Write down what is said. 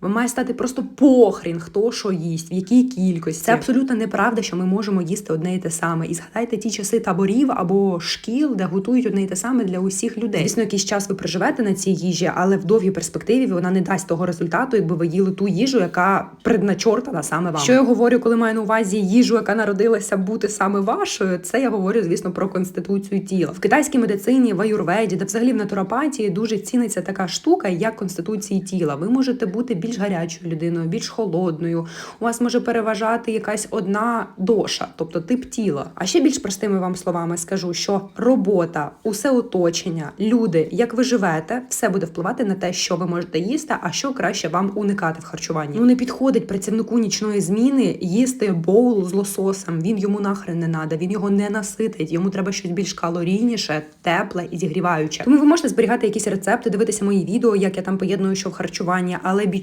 Ви має стати просто похрін, хто що їсть, в якій кількості. Це абсолютно неправда, що ми можемо їсти одне і те саме. І згадайте ті часи таборів або шкіл, де готують одне і те саме для усіх людей. Звісно, якийсь час ви проживете на цій їжі, але в довгій перспективі вона не дасть того результату, якби ви їли ту їжу, яка предначортана саме вам. Що я говорю, коли маю на увазі їжу, яка народилася бути саме вашою, це я говорю, звісно, про конституцію тіла. В китайській медицині, в аюрведі, та взагалі в натуропатії дуже ціниться така штука, як конституції тіла. Ви можете бути більш гарячою людиною, більш холодною. У вас може переважати якась одна доша, тобто тип тіла. А ще більш простими вам словами скажу, що робота, усе оточення, люди, як ви живете, все буде впливати на те, що ви можете їсти, а що краще вам уникати в харчуванні. Ну не підходить працівнику нічної зміни їсти боул з лососем. Він йому нахрен не надо, він його не наситить. Йому треба щось більш калорійніше, тепле і зігріваюче. Тому ви можете зберігати якісь рецепти, дивитися мої відео, як я там поєдную, що в харчуванні, але